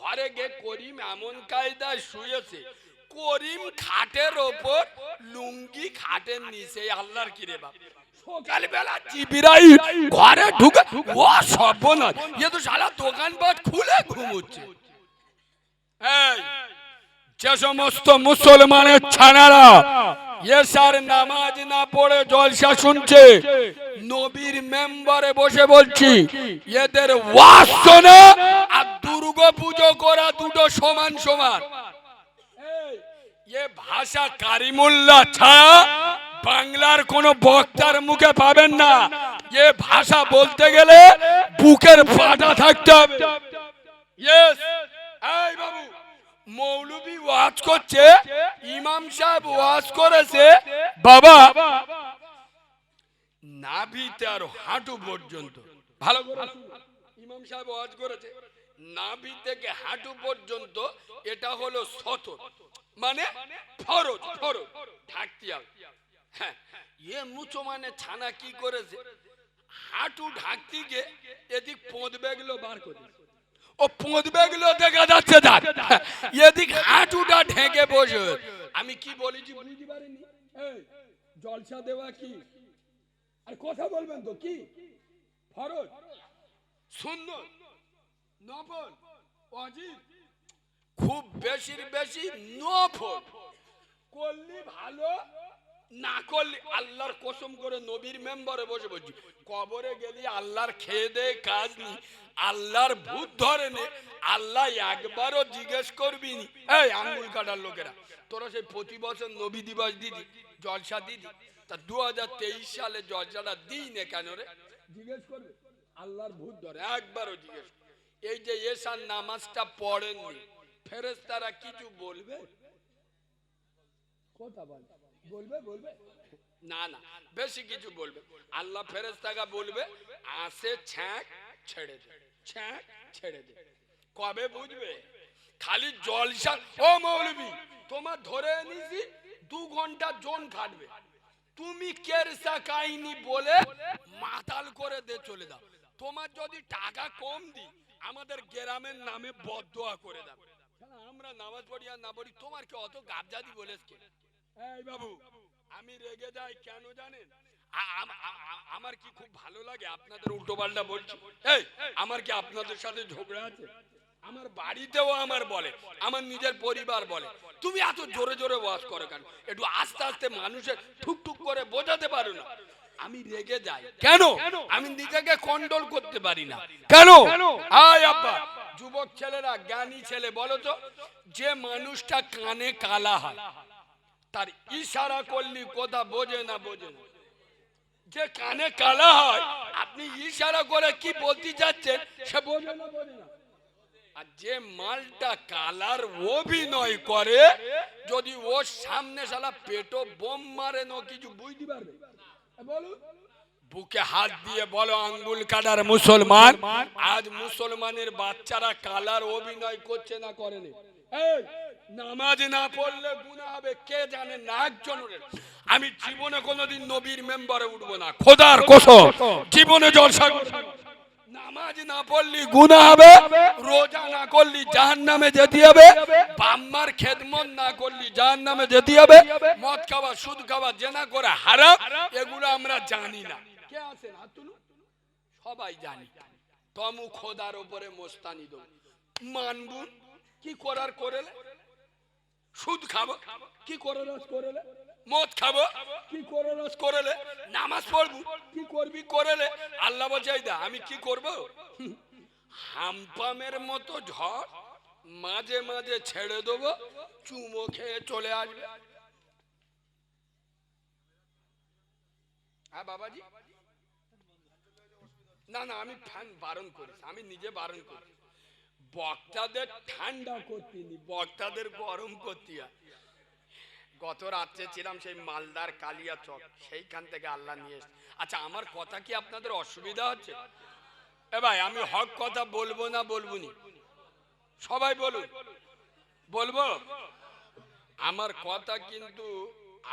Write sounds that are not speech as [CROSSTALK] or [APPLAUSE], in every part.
ঘরে গিয়ে করিম এমন কায়দায় শুয়েছে, করিম খাটের ওপর লুঙ্গি খাটের নিচে, আল্লাহর কিরে বাপ? সকালবেলা চিবিরাই ঘরে ঢুকে, ও সর্বনাশ, এ তো সারা দোকানপাট খুলে ঘুমোচ্ছে। এই, যে সমস্ত মুসলমানের ছানারা এসার নামাজ না পড়ে জলসা শুনছে। নবীর মেম্বারে বসে বলছি, এদের ওয়াজ শোনা আর দুর্গা পুজো করা দুটো সমান সমান। এ ভাষা কারিমুল্লাহ ছাড়া বাংলার কোন বক্তার মুখে পাবেন না। এ ভাষা বলতে গেলে বুকের পাটা থাকতে হবে। বাবু। মৌলবি ওয়াজ করছে, ইমাম সাহেব ওয়াজ করেছে, বাবা, নাভিতে আর হাঁটু পর্যন্ত। ভালো ইমাম সাহেব ওয়াজ করেছে, নাভি থেকে হাঁটু পর্যন্ত এটা হলো সতর মানে ফরজ ফরজ ঢাকতে হবে হ্যাঁ এ মুচো মানে ছানা কি করেছে? হাঁটু ঢাকতে গিয়ে এদিক পোঁদবে গুলো বার করে। ও পোঁদবে গুলো দেখা যাচ্ছে যাক এদিক হাঁটুটা ঢেকে বসে। আমি কি পারিনি? জলসা দেওয়া কি? আর কথা বলবেন তো, কি? ফরজ? সুন্দর নফল? অজিব? খুব বেশির বেশি নফল। করলি ভালো না করলি আল্লাহর কসম করে নবীর মেম্বারে বসে বলছি কবরে গেলি আল্লাহর খেয়ে দে, কাজ নি। আল্লাহর ভূত ধরে নে। আল্লাহ একবারও জিজ্ঞেস করবি নি। এই আঙ্গুল কাটার লোকেরা, তোরা সেই প্রতি বছর নবী দিবস দিদি জলসা দিদি তা দু হাজার তেইশ সালে জলসাটা দিই নে কেন রে? জিজ্ঞেস করবে। আল্লাহর ভূত ধরে, একবারও জিজ্ঞেস এই যে এসার নামাজটা পড়েননি ফেরেস্তারা কিছু বলবে? কথা বল। বলবে বলবে? না না, বেশি কিছু বলবে। আল্লাহ ফেরেস্তাকে বলবে, আসে ছ্যাঁক ছেড়ে দে, ছ্যাঁক ছেড়ে দে। কবে বুঝবে? খালি ও মৌলবি, তোমার ধরে নিছি দু ঘণ্টা জোন খাটবে। তুমি কেরসা বলে মাতাল করে দে, চলে দাও তোমার যদি টাকা কম দি আমাদের গ্রামের নামে বদোয়া করে দাও। আমরা নামাজ পড়ি আর না পড়ি? তোমার কি অত গাবজাদি বলেছে এই বাবু আমি রেগে যাই কেন জানেন? আমার কি খুব ভালো লাগে? আপনাদের উল্টো পাল্টা বলছি। এই আমার কি আপনাদের সাথে ঝগড়া আছে? আমার বাড়িতেও আমার বলে আমার নিজের পরিবার বলে। তুমি এত জোরে জোরে করো কেন? একটু আস্তে আস্তে মানুষের ঠুক ঠুক করে বোঝাতে পারো না। আমি রেগে যাই। কেন? আমি নিজেকে কন্ট্রোল করতে পারি না। কেন? আয় আব্বা যুবক ছেলেরা জ্ঞানী ছেলে বলো তো যে মানুষটা কানে কালা হয় তার ইশারা করলি কথা বোঝে না বোঝে না। যে কানে কালা হয় আপনি ইশারা করে কি বলতে যাচ্ছেন সে বোঝে না বোঝে না। আর যে মালটা কালার অভিনয় করে যদি ওর সামনে শালা পেটো বোম মারে না কিছু বুঝতে পারবে? বুকে হাত দিয়ে বলো আঙ্গুল কাটার মুসলমান আজ মুসলমানের বাচ্চারা কালার অভিনয় করছে না করেনি এই, নামাজ না পড়লে গুনাহ হবে, কে জানে না? একজনের আমি জীবনে কোনোদিন নবীর মেম্বারে উঠবো না। খোদার কসম, জীবনে জলসা নামাজ না পড়লি হবে, রোজা না করলি জাহান্নামে যেতে হবে বাম্মার খেদমত না করলি জাহান্নামে যেতে হবে, মদ খাওয়া, সুদ খাওয়া, জেনা করে হারাম, এগুলো আমরা জানি না। কে। সবাই জানি। তমু খোদার উপরে মোস্তানি দেব। মানবুন? কি করার করেলে? সুদ খাব। কি করে রস করেলে? মদ খাব। কি করে রস করেলে? নামাজ পড়ব। কি করবি? করেলে? আল্লাহ বলছে দা আমি কি করব? হুম, হামপামের মতো ঝড় মাঝে মাঝে ছেড়ে দেবো চুমো খেয়ে চলে আসবে। হ্যাঁ বাবাজি? না না আমি ফ্যান বারণ করি আমি নিজে বারণ করি বক্তাদের ঠান্ডা করতে নি, বক্তাদের গরম করতে গত রাত্রে ছিলাম সেই মালদার কালিয়া চক, সেইখান থেকে আল্লাহ নিয়ে এসছে আচ্ছা আমার কথা কি আপনাদের অসুবিধা হচ্ছে? এ ভাই, আমি হক কথা বলব না বলব নি সবাই বলুন। বলব? আমার কথা কিন্তু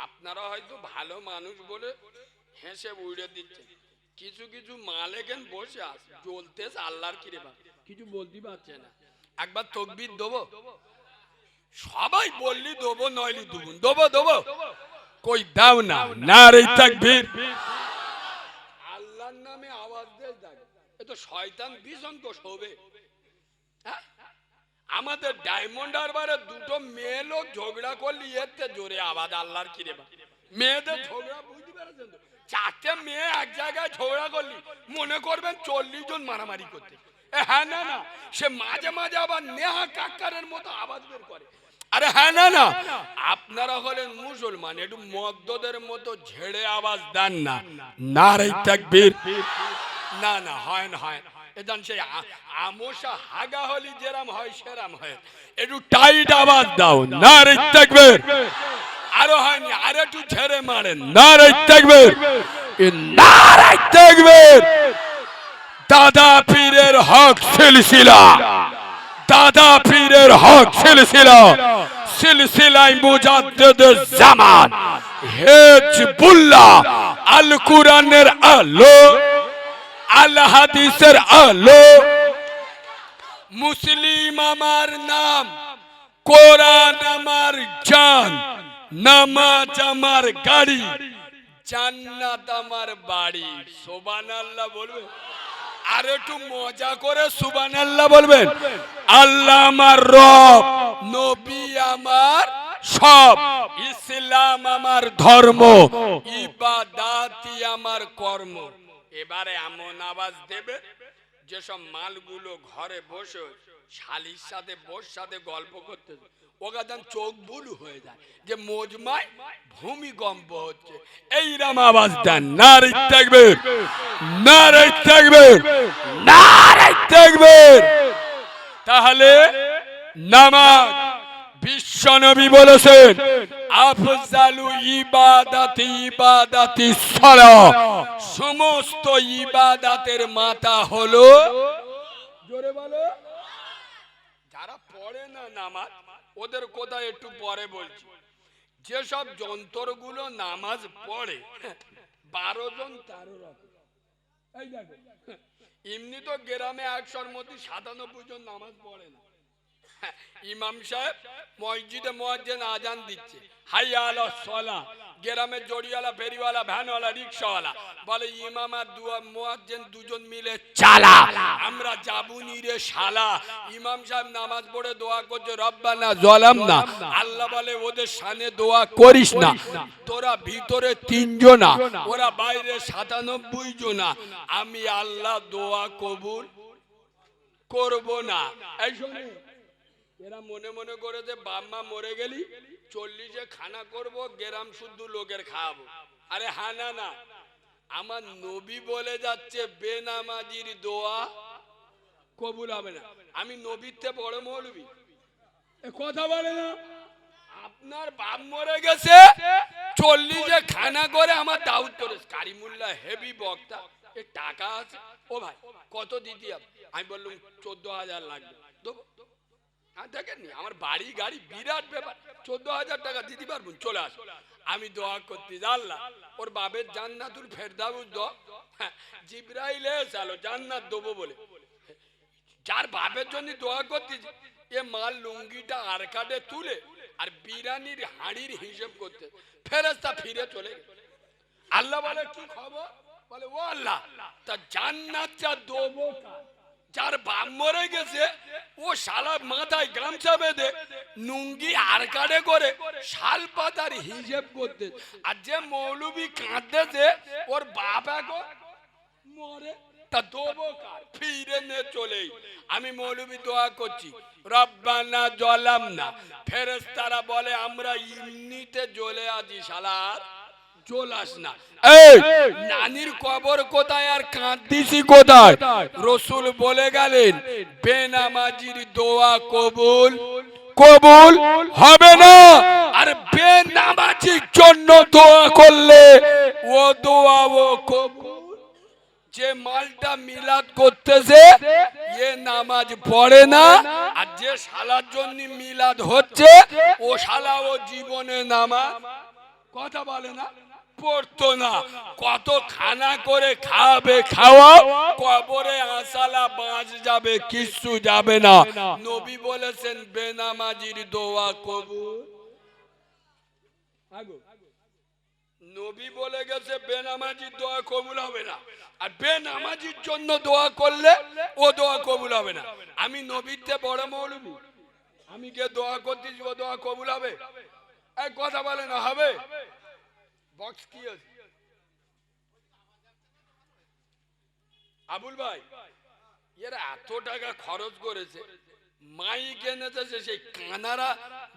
আপনারা হয়তো ভালো মানুষ বলে হেসে উড়ে দিচ্ছেন। কিছু কিছু মাল এখান বসে আছে, জ্বলতেছে আল্লাহর কিরে বা কিছু বলতে পারছে না। একবার তকবির দেবো? সবাই বললি দেবো নইলি দেবো দেবো দেবো। কই দাও না না রে তাকবীর। আল্লাহর নামে আওয়াজ দেখ। এ তো শয়তান ভীষণ শোবে হ্যাঁ? আমাদের ডায়মন্ড হারবারে দুটো মেয়ে লোক ঝগড়া করলি এতে জোরে আওয়াজ আল্লাহর কিরে বা। মেয়েদের ঝগড়া বুঝতে পেরেছেন চারটে মেয়ে এক জায়গায় ঝগড়া করলি মনে করবেন চল্লিশ জন মারামারি করতে। হ্যাঁ না না। সে মাঝে মাঝে আবার নেহা কাক্কারের মতো আওয়াজ বের করে। আরে হ্যাঁ না না। আপনারা হলেন মুসলমান, একটু মদ্যদের মতো ঝেড়ে আওয়াজ দেন না। না রে তাকবীর। না না, হয় না, হয় এদান সেই আমোসা হাগা হলি যেরাম হয়, সেরাম হয়। একটু টাইট আওয়াজ দাও। না রে তাকবীর। আরও হয়নি আর একটু ঝেড়ে মারেন। না রে তাকবীর। না রে তাকবীর। দাদা পীরের হক সিলসিলা। দাদা পীরের হক সিলসিলা। সিলসিলায় মুজাদ্দিদ জামান হেজবুল্লাহ আল কুরআনের আলো, আল হাদিসের আলো। মুসলিম আমার নাম, কোরআন আমার জান, নামাজ আমার গাড়ি, জান্নাত আমার বাড়ি। সুবহানাল্লাহ বলবে। আর একটু মজা করে সুবান আল্লাহ বলবেন। আল্লাহ আমার রব, নবী আমার সব, ইসলাম আমার ধর্ম, ইবাদাতি আমার কর্ম। এবারে এমন আওয়াজ দেবে, যেসব মালগুলো ঘরে বসে শালির সাথে, বোর সাথে গল্প করতে ওগাদান চোখ ভুল হয়ে যায়, যে মজমায় ভূমিকম্প হচ্ছে। এইরাম আওয়াজ দেন নারী থাকবে নারী থাকবে নারী থাকবে তাহলে নামাজ বিশ্বনবী বলেছেন, আফজালু ইবাদাতি ইবাদাতি সালা। সমস্ত ইবাদাতের মাথা হলো, জোরে বলো। পড়ে না নামাজ, ওদের কথা একটু পরে বলছি। যেসব যন্ত্রগুলো নামাজ পড়ে, বারো জন তেরো রকম। এই দেখো, এমনি তো গ্রামে একশোর মধ্যে সাতানব্বই জন নামাজ পড়ে না। [LAUGHS] ইমাম সাহেব, মসজিদে মসজিদ আজান দিচ্ছে। হাইয়া আলা সলা, গ্রামের জড়িওয়ালা, ফেরিওয়ালা, ভ্যানওয়ালা রিক্সাওয়ালা বলে, ইমাম আর মুয়াজ্জিন দুজন মিলে, চালা, আমরা শালা। ইমাম সাহেব নামাজ পড়ে দোয়া করছে জলাম না আল্লাহ বলে, ওদের সামনে দোয়া করিস না। তোরা ভিতরে তিনজনা, ওরা বাইরে সাতানব্বই জনা। আমি আল্লাহ দোয়া কবুল করব না। এই এরা মনে মনে করে যে বাম্মা মরে গেলি, চল্লিশে খানা করব, গ্রাম শুদ্ধ লোকের খাওয়াবো। আরে হ্যাঁ না আমার নবী বলে যাচ্ছে, বেনামাজির দোয়া কবুল হবে না। আমি থেকে বড় মৌলবি। কথা বলে না। আপনার বাপ মরে গেছে, চল্লিশে খানা করে আমার দাউদ করে কারিমুল্লাহ হেভি বক্তা, এ টাকা আছে। ও ভাই, কত দিদি আমি বললাম, চোদ্দ হাজার লাগবে। হ্যাঁ দেখেননি আমার বাড়ি গাড়ি বিরাট ব্যাপার। চোদ্দ হাজার টাকা দিতে পারব চলে আস আমি দোয়া করতে জানলাম, ওর বাবের জান্নাতুল ফেরদাউস দ। জিব্রাইল এসালো জান্নাত দেবো বলে। যার বাপের জন্য দোয়া করতেছি এ মাল লুঙ্গিটা আর কাটে তুলে আর বিরানির হাড়ির হিসেব করতে। ফেরেস্তা ফিরে চলে আল্লাহ বলে, কি খবর? বলে, ও আল্লাহ, তা জান্নাতটা দেবো? যার বাপ মরে গেছে, ও শালা মাথায় গামছা বেঁধে নুঙ্গি আর কাটে করে শাল পাতার হিসেব করতে। আর যে মৌলবি কাঁদতেছে, ওর বাপ এখন মরে, তা দেবো কার? ফিরে নে চলেই। আমি মৌলবি দোয়া করছি, রব্বানা জলাম না ফেরেস্তারা বলে, আমরা ইমনিতে জ্বলে আছি শালার জোলাস না। এই! নানির কবর কোথায় আর কাঁদিসি কোথায়? রসুল বলে গেলেন বেনামাজির দোয়া কবুল। কবুল হবে না! আর বেনামাজির জন্য দোয়া করলে ও দোয়া ও কবুল। যে মালটা মিলাদ করতেছে এ নামাজ পড়ে না। আর যে শালার জন্য মিলাদ হচ্ছে ও শালা ও জীবনে নামাজ। কথা বলে না? পড়তো না। কত খানা করে খাবে খাওয়া, কবরে আসালা বাঁচ যাবে, কিচ্ছু যাবে না। নবী বলেছেন, বেনামাজির দোয়া আগো। নবী বলে গেছে, বেনামাজির দোয়া কবুল হবে না। আর বেনামাজির জন্য দোয়া করলে ও দোয়া কবুল হবে না। আমি নবীতে বড় মৌলবি। আমি কে দোয়া করতেছি, ও দোয়া কবুল হবে। এক কথা বলে না, হবে? বক্স কি আছে? আবুল ভাই, এরা এত টাকা খরচ করেছে, মাইক এনেছে সেই কানারা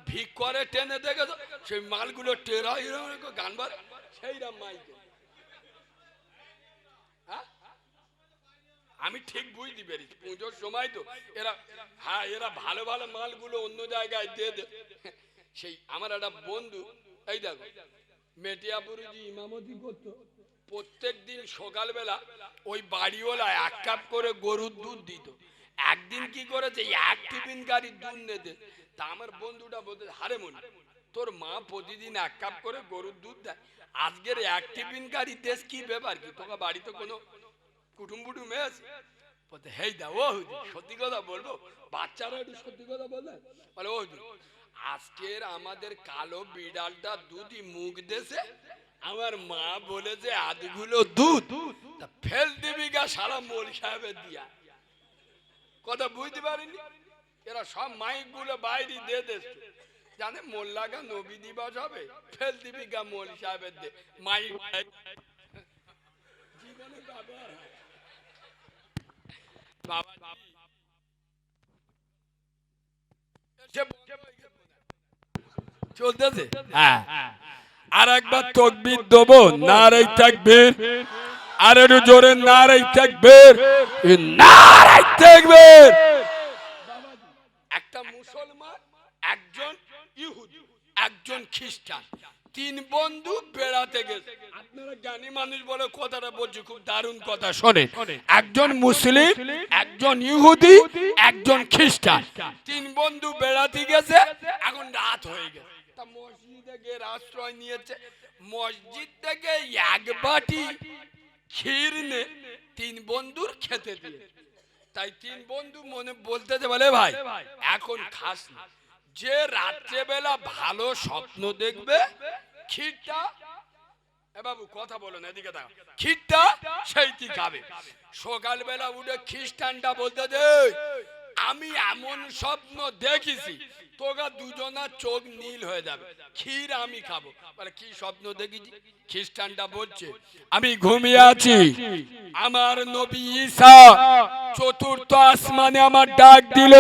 ভিক করে টেনে দেখেছ? সেই মালগুলো টেরা এরকম গান বার সেইরকম মাইকে হ্যাঁ? আমি ঠিক বুঝতে পেরেছি, পুজোর সময় তো এরা হ্যাঁ এরা ভালো ভালো মালগুলো অন্য জায়গায় দিয়ে দে সেই আমার একটা বন্ধু, এই দেখো মেটিয়াপুরুজি ইমামতি করতো। প্রত্যেক দিন সকালবেলা ওই বাড়িওয়ালা এক কাপ করে গরুর দুধ দিত। একদিন কি করেছে? এক টিফিন গাড়ির দুধ নিতে। তা আমার বন্ধুটা বলতে, হারে মনি, তোর মা প্রতিদিন এক কাপ করে গরুর দুধ দেয়। আজকের এক টিফিন গাড়ি দেশ কি ব্যাপার কি? তোকে বাড়িতে কোনো কুটুম কুটুম আছে? আজকের আমাদের কালো বিড়ালটা দুধই মুখ দেশে আমার মা বলেছে আধগুলো দুধ, তা ফেল দিবি গা সারা মোল সাহেবের দিয়া। কথা বুঝতে পারিনি? এরা সব মাইকগুলো বাইরে দিয়ে দিচ্ছে জানে মোল্লাগা নবী দিবস হবে, ফেল দিবি গা মোল সাহেবের দে মাইক জীবনে ব্যবহার হয়। বাবা সে বন্ধ হয়ে গেছে মনে হয়। চলতেছে? হ্যাঁ। আর একবার তকবির দেবো থাকবীর আর একটু জোরে থাকবীর থাকবীর একটা মুসলমান একজন ইহুদি একজন খ্রিস্টান। তিন বন্ধু বেড়াতে গেছে। আপনারা জ্ঞানী মানুষ বলে কথাটা বলছি খুব দারুণ কথা শোনে। একজন মুসলিম একজন ইহুদি একজন খ্রিস্টান। তিন বন্ধু বেড়াতে গেছে এখন রাত হয়ে গেছে। তা মসজিদে গিয়ে আশ্রয় নিয়েছে। মসজিদ থেকে এক বাটি ক্ষীর নে তিন বন্ধুর খেতে দিয়ে তাই তিন বন্ধু মনে বলতেছে বলে ভাই এখন খাস না। যে রাত্রেবেলা ভালো স্বপ্ন দেখবে ক্ষীরটা এ বাবু কথা বলো না এদিকে দেখো ক্ষীরটা সেইটি খাবে? সকালবেলা উঠে খ্রিস্টানটা বলতে দে আমি এমন স্বপ্ন দেখেছি তোগা দুজনার চোখ নীল হয়ে যাবে। ক্ষীর আমি খাব। বলে কি স্বপ্ন দেখেছি? খ্রিস্টানটা বলছে আমি ঘুমিয়ে আছি। আমার নবী ঈসা চতুর্থ আসমানে আমার ডাক দিল।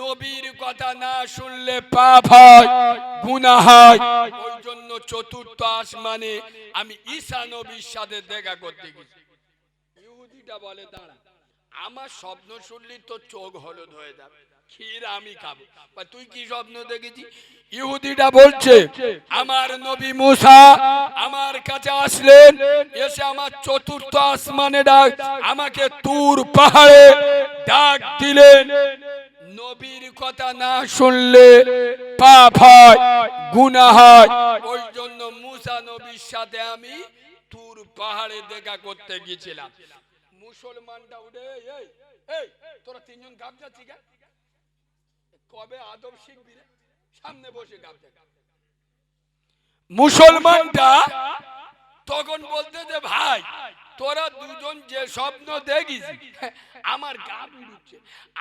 নবীর কথা না শুনলে পাপ হয়, গুনাহ হয়। ওই জন্য চতুর্থ আসমানে আমি ঈসা নবীর সাথে দেখা করতে গেছি। ইহুদিটা বলে, দাঁড়া, আমার স্বপ্ন শুনলি তো চোখ হলুদ হয়ে যাবে, ক্ষীর আমি খাব। তুই কি স্বপ্ন দেখেছি ইহুদিটা বলছে, আমার নবী মুসা আমার কাছে আসলেন, এসে আমার চতুর্থ আসমানে ডাক, আমাকে তুর পাহাড়ে ডাক দিলেন। নবীর কথা না শুনলে পাপ হয় গুনাহ হয়। ওই জন্য মুসা নবীর সাথে আমি তুর পাহাড়ে দেখা করতে গিয়েছিলাম। মুসলমানটা উঠে এই, তোরা তিনজন গাব যাচ্ছি কবে আদব শিখবি রে? সামনে বসে গাব মুসলমানটা তখন বলতে যে ভাই তোরা দুজন যে স্বপ্ন দেখিস আমার গা বিড়ুচ্ছে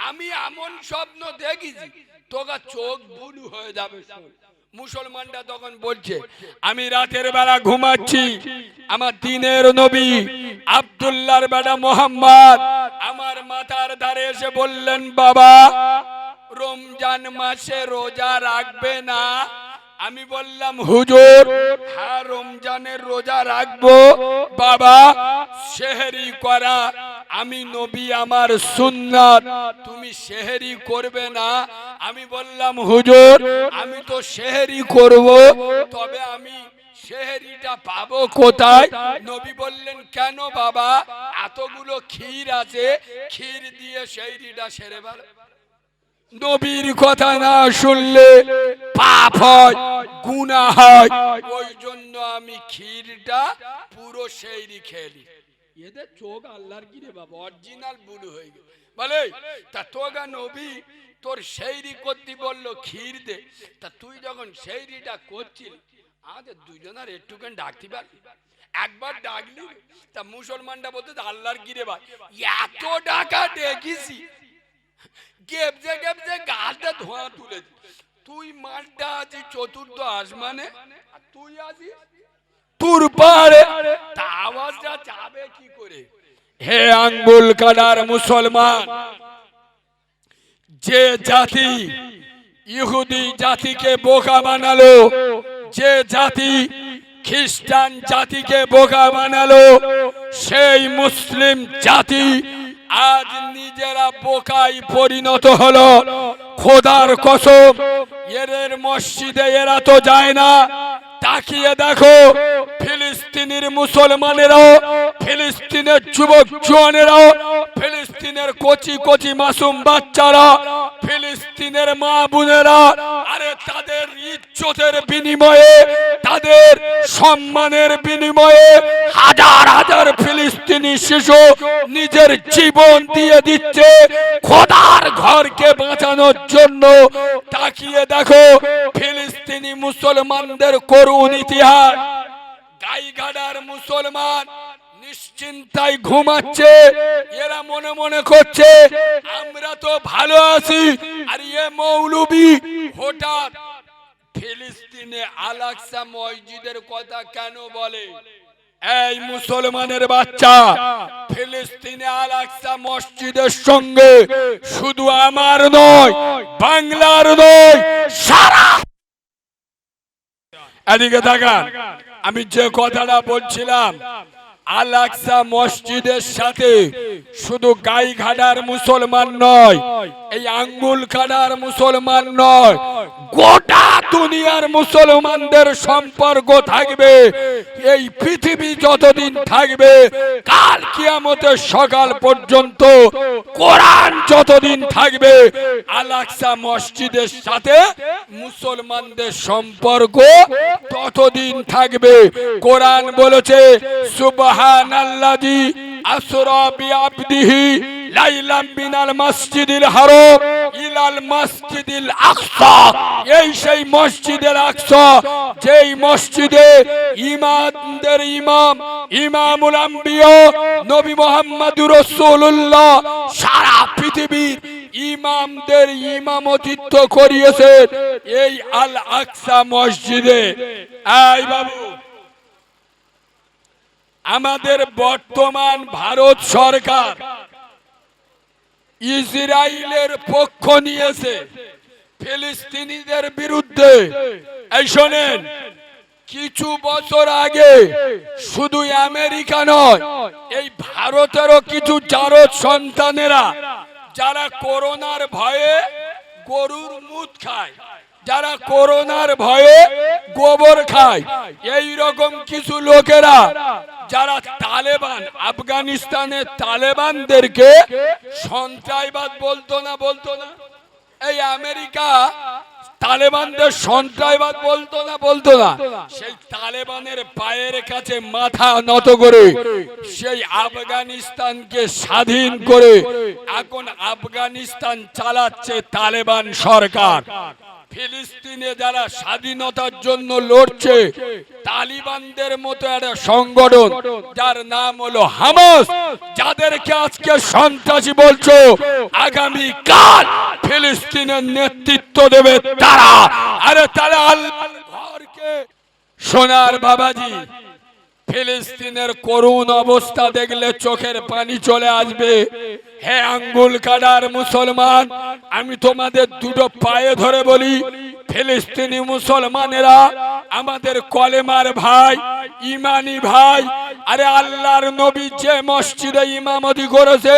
আমি এমন স্বপ্ন দেখিছি, তোগা চোখ বুলু হয়ে যাবে শোন। মুসলমানটা তখন বলছে, আমি রাতের বেলা ঘুমাচ্ছি, আমার দিনের নবী আব্দুল্লাহর বেটা মোহাম্মদ। আমার মাথার ধারে এসে বললেন, বাবা, রমজান মাসে রোজা রাখবে না। আমি বললাম, হুজুর হ্যাঁ রমজানের রোজা রাখব। বাবা, সেহেরি করা। আমি নবী, আমার সুন্নাত। তুমি সেহেরি করবে না। আমি বললাম, হুজুর, আমি তো সেহেরি করব। তবে আমি সেহেরিটা পাবো কোথায়? নবী বললেন, কেন বাবা? এতগুলো ক্ষীর আছে। ক্ষীর দিয়ে সেহরিটা সেরে ভালো নবীর কথা না শুনলে পাপ হয় গুণা হয়। ওই জন্য আমি ক্ষীরটা পুরো সেইরি খেলি। এদের চোখ আল্লাহর কি রে বাবা? অরিজিনাল বুড়ো হয়ে গেল। বলে তা তোগা নবী তোর সেইরি করতে বলল ক্ষীর দে। তা তুই যখন সেইরিটা করছিলি আমাদের দুজনের একটুখানি ডাকতে পারবি? একবার ডাকলি তা মুসলমানটা বলতে আল্লাহর গিরে ভাই? এত ডাকা ডেকেছি ধোঁয়া তুই চতুর্থ আসমানে তুই তুর পাহাড়ে। তা আওয়াজটা যাবে কি করে? হে আঙ্গুল মুসলমান, যে জাতি ইহুদি জাতিকে বোকা বানালো, যে জাতি খ্রিস্টান জাতিকে বোকা বানালো, সেই মুসলিম জাতি আজ নিজেরা বোকায় পরিণত হলো। খোদার কসম, এদের মসজিদে এরা তো যায় না। তাকিয়ে দেখো, ফিলিস্তিনের মুসলমানেরাও, ফিলিস্তিনের যুবক জোয়ানেরাও, ফিলিস্তিনের কচি কচি মাসুম বাচ্চারা, ফিলিস্তিনের মা বোনেরা, আরে তাদের ইজ্জতের বিনিময়ে, তাদের সম্মানের বিনিময়ে হাজার হাজার ফিলিস্তিনি শিশু নিজের জীবন দিয়ে দিচ্ছে খোদার ঘরকে বাঁচানোর জন্য। তাকিয়ে দেখো, ফিলিস্তিনি মুসলমানদের করুণ ইতিহাস। গাইঘাটার মুসলমান নিশ্চিন্তায় ঘুমাচ্ছে, এরা মনে মনে করছে, আমরা তো ভালো আছি, আর এ মৌলবি হঠাৎ ফিলিস্তিনে আলাক্সা মসজিদের কথা কেন বলে? এই মুসলমানের বাচ্চা, ফিলিস্তিনে আলাক্সা মসজিদের সঙ্গে শুধু আমার নয়, বাংলার নয়, সারা এদিকে তাকান, আমি যে কথাটা বলছিলাম আলাক্সা মসজিদের সাথে শুধু গাই ঘাটার মুসলমান নয়, এই আঙ্গুল কাটার মুসলমান নয়, গোটা দুনিয়ার মুসলমানদের সম্পর্ক থাকবে। এই পৃথিবী যতদিন থাকবে, কাল কিয়ামতের সকাল পর্যন্ত কোরআন যতদিন থাকবে আলাক্সা মসজিদের সাথে মুসলমানদের সম্পর্ক ততদিন থাকবে। কোরআন বলেছে সুবহানাল্লাযী আসরা বিআবদিহি লাইলাম মিনাল এই সেই মসজিদের আকসা, যেই মসজিদে ইমাম, ইমামুল আম্বিয়া, নবী সারা পৃথিবীর ইমামদের ইমামতিত্ব করিয়েছেন এই আল আকসা মসজিদে। এই বাবু আমাদের বর্তমান ভারত সরকার ইসরায়েলের পক্ষ নিয়েছে, ফিলিস্তিনিদের বিরুদ্ধে। এই শোনেন, কিছু বছর আগে শুধু আমেরিকা নয়, এই ভারতেরও কিছু জারদ সন্তানেরা, যারা করোনার ভয়ে গরুর মুদ খায়, যারা করোনার ভয়ে গোবর খায় এই রকম কিছু লোকেরা যারা তালেবান আফগানিস্তানের তালেবানদেরকে সন্ত্রাসবাদ বলতো না বলতো না? এই আমেরিকা তালেবানদের সন্ত্রাসবাদ বলতো না বলতো না? সেই তালেবানের পায়ের কাছে মাথা নত করে সেই আফগানিস্তানকে স্বাধীন করে এখন আফগানিস্তান চালাচ্ছে তালেবান সরকার। ফিলিস্তিনে যারা স্বাধীনতার জন্য লড়ছে, তালিবানদের মতো একটা সংগঠন যার নাম হলো হামাস, যাদেরকে আজকে সন্ত্রাসী বলছো আগামী কাল ফিলিস্তিনের নেতৃত্ব দেবে তারা। আরে তারা আল্লাহর ঘরকে সোনার বাবাজি। ফিলিস্তিনের করুণ অবস্থা দেখলে চোখের পানি চলে আসবে। হে আঙ্গুল কাটার মুসলমান, আমি তোমাদের দুটো পায়ে ধরে বলি, ফিলিস্তিনি মুসলমানেরা, আমাদের কলেমার ভাই, ইমানি ভাই, আরে আল্লাহর নবী যে মসজিদে ইমামতি করেছে,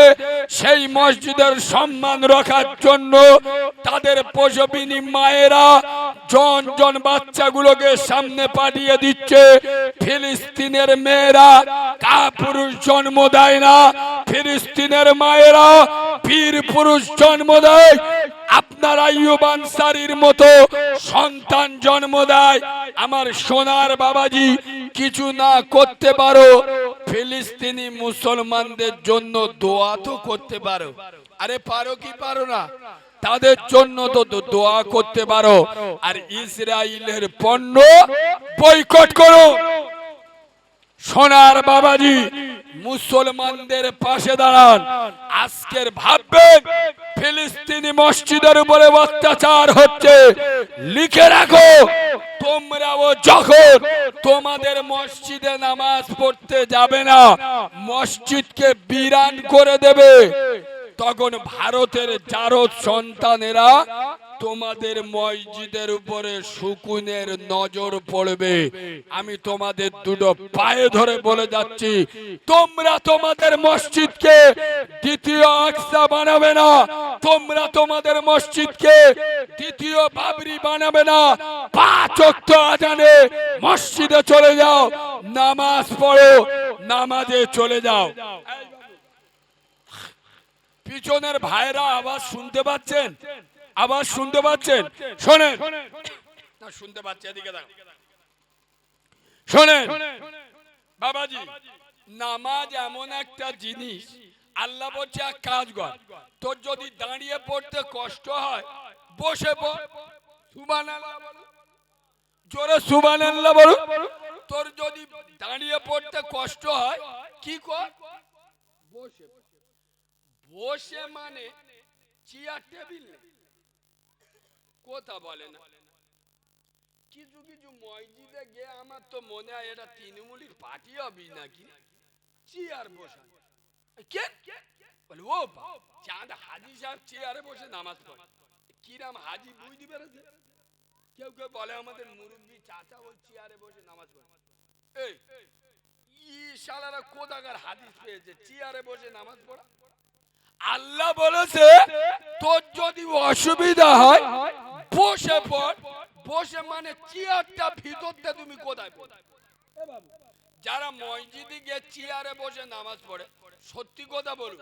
সেই মসজিদের সম্মান রাখার জন্য তাদের পশবিনী মায়েরা জন জন বাচ্চাগুলোকে সামনে পাঠিয়ে দিচ্ছে, ফিলিস্তিনের মেয়েরা কা পুরুষ জন্ম দেয় না, ফিলিস্তিনের মায়েরা বীর পুরুষ জন্ম দেয়, আপনার আইয়ুব আনসারীর মতো সন্তান জন্ম দেয়। আমার সোনার বাবাজি কিছু না করতে পারো, ফিলিস্তিনি মুসলমানদের জন্য দোয়া তো করতে পারো। আরে পারো কি পারো না? তাদের জন্য তো দোয়া করতে পারো। আর ইসরায়েলের পণ্য বয়কট করো। সোনার বাবাজি, মুসলমানদের পাশে দাঁড়ান। আজকের ভাববেন, ফিলিস্তিনি মসজিদের উপরে অত্যাচার হচ্ছে। লিখে রাখো, তোমরাও যখন তোমাদের মসজিদে নামাজ পড়তে যাবে না, মসজিদকে বিরান করে দেবে। তখন ভারতের জারদ সন্তানেরা তোমাদের মসজিদের উপরে শুকুনের নজর পড়বে। আমি তোমাদের দুটো পায়ে ধরে বলে যাচ্ছি, তোমরা তোমাদের মসজিদকে দ্বিতীয় আকসা বানাবে না, তোমরা তোমাদের মসজিদকে দ্বিতীয় বাবরি বানাবে না। পাঁচ ওয়াক্ত আজানে মসজিদে চলে যাও, নামাজ পড়ো, নামাজে চলে যাও। পিছনের ভাইরা আবার শুনতে পাচ্ছেন? আবার শুনতে পাচ্ছেন? শোনেন। না শুনতে পাচ্ছে এদিকে দেখো শোনেন। বাবাজি নামাজ এমন একটা জিনিস আল্লাহ বলছে এক কাজ কর তোর যদি দাঁড়িয়ে পড়তে কষ্ট হয় বসে পড়। বলো। জোরে সুবহানাল্লাহ বলো তোর যদি দাঁড়িয়ে পড়তে কষ্ট হয় কি কর? বসে। বসে মানে চেয়ার টেবিল কথা বলে না। কিছু কিছু মসজিদে গিয়ে আমার তো মনে হয় এটা তৃণমূলীর পার্টি হবি নাকি? চেয়ার বসা কে? বলে, ও চাঁদ হাজি সাহেব চেয়ারে বসে নামাজ পড়ে। কিরাম হাজি বুঝতে কেউ কেউ বলে, আমাদের মুরব্বী চাচা ওই চেয়ারে বসে নামাজ পড়ে। এই, ই শালারা কোদাগার হাদিস পেয়েছে, চেয়ারে বসে নামাজ পড়া? আল্লাহ বলেছে, তোর যদি অসুবিধা হয়, বসে পড়। বসে মানে চেয়ারটা ভিতরটা তুমি কোথায়? যারা মসজিদে গিয়ে চেয়ারে বসে নামাজ পড়ে, সত্যি কথা বলুন,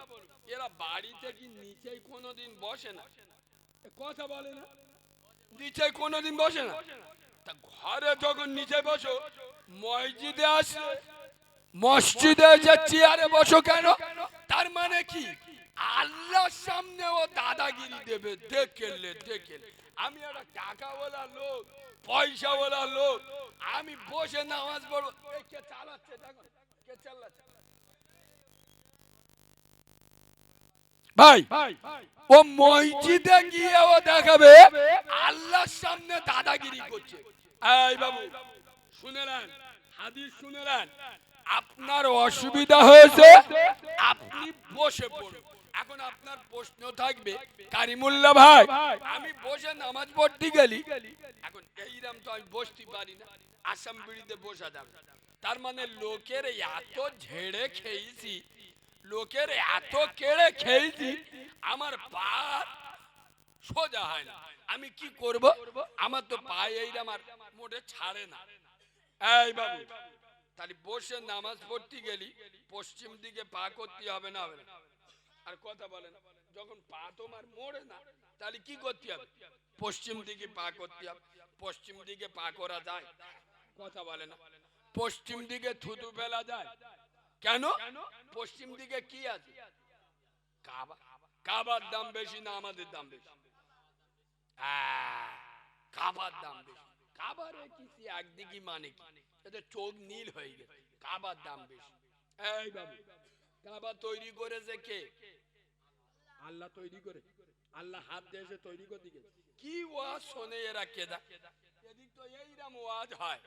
এরা বাড়িতে কি নিচেই কোনোদিন বসে না। কথা বলে না। নিচে কোনোদিন বসে না। তা ঘরে যখন নিচে বসো, মসজিদে আসে মসজিদে যে চেয়ারে বসো কেন? তার মানে কি? আল্লাহর সামনে ও দাদাগিরি দেবে দেখেলে দেখেলে আমি একটা টাকাওয়ালা লোক, পয়সাওয়ালা লোক। আমি বসে নামাজ পড়ব। কে চালাচ্ছে কে চালাচ্ছে? ভাই, ও মসজিদে গিয়ে ও দেখাবে, আল্লাহর সামনে দাদাগিরি করছে। এই বাবু হাদিস শুনেলেন আপনার অসুবিধা হয়েছে, আপনি বসে পড়ুন। এখন আপনার প্রশ্ন থাকবে কারিমুল্লাহ ভাই, আমি বসে নামাজ পড়তে গেলি, এখন এইরাম তো আমি বসতে পারি না, আসাম বিড়িতে বসা যাবে তার মানে লোকের এত ঝেড়ে খেয়েছি, লোকের এত কেড়ে খেয়েছি, আমার পা সোজা হয় না। আমি কি করব? আমার তো পায়ে এই আমার মোটে ছাড়ে না। এই বাবু, তাহলে বসে নামাজ পড়তে গেলি, পশ্চিম দিকে পা করতে হবে না হবে না। আর কথা বলে না যখন পা তোমার মোড়ে না, তাহলে কি করতে হবে? পশ্চিম দিকে পা করতে হবে। পশ্চিম দিকে পা করা যায়। কথা বলে না। পশ্চিম দিকে থুতু ফেলা যায়। কেন? পশ্চিম দিকে কি আছে? কাবা। কাবার দাম বেশি না আমাদের দাম বেশি? কাবার দাম বেশি। কাবার কিছু একদিকে মানে কি? চোখ নীল হয়ে গেছে। কাবার দাম বেশি। এই কাবা তৈরি করেছে কে? আল্লাহ তৈরি করে। আল্লাহ হাত দিয়ে তৈরি করে দিকে কি শোনে এরা কেদা? এদিক তো ওয়াজ হয়।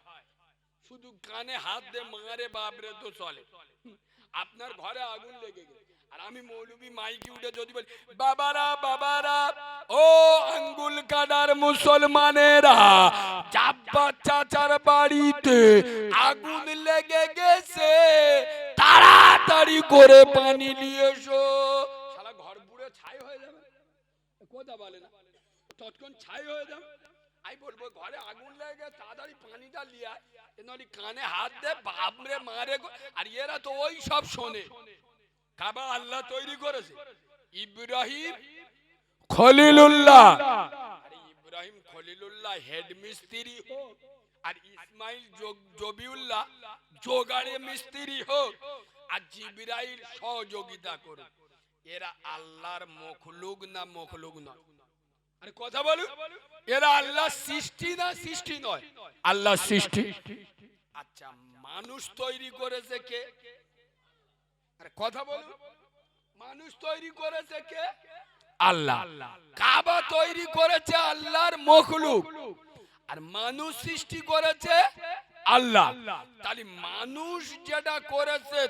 শুধু কানে হাত মারে বাপরে তো চলে। আপনার ঘরে আগুন লেগে গেছে। আর আমি মৌলবী মাইকি উঠে যদি বলি, বাবারা বাবারা, ও আঙ্গুল কাটার মুসলমানেরা চাপ্পা চাচার বাড়িতে আগুন লেগে গেছে। তাড়াতাড়ি করে পানি নিয়ে এসো। সারা ঘর পুড়ে ছাই হয়ে যাবে। কথা বলে না? তৎক্ষণ ছাই হয়ে যাবে আমি বলব, ঘরে আগুন লেগে, তাড়াতাড়ি পানিটা লিয়া নলি কানে হাত দে মারে আর এরা তো ওই সব শোনে। কাবা আল্লাহ তৈরি করেছে। ইব্রাহিম খলিলুল্লাহ। ইব্রাহিম খলিলুল্লাহ হেড মিস্ত্রি আর ইসমাইল জবিউল্লাহ। জোগাড়ে মিস্ত্রি হোক আর জিবরাইল সহযোগিতা করুক। এরা আল্লাহর মখলুক না মখলুক নয়। আরে কথা বলুন এরা আল্লাহ সৃষ্টি না সৃষ্টি নয়। আল্লাহ সৃষ্টি। আচ্ছা মানুষ তৈরি করেছে কে? আরে কথা বলুন মানুষ তৈরি করেছে কে? আল্লাহ। কাবা তৈরি করেছে আল্লাহর মখলুক। আর মানুষ সৃষ্টি করেছে আল্লাহ। তাহলে মানুষ যেটা করেছে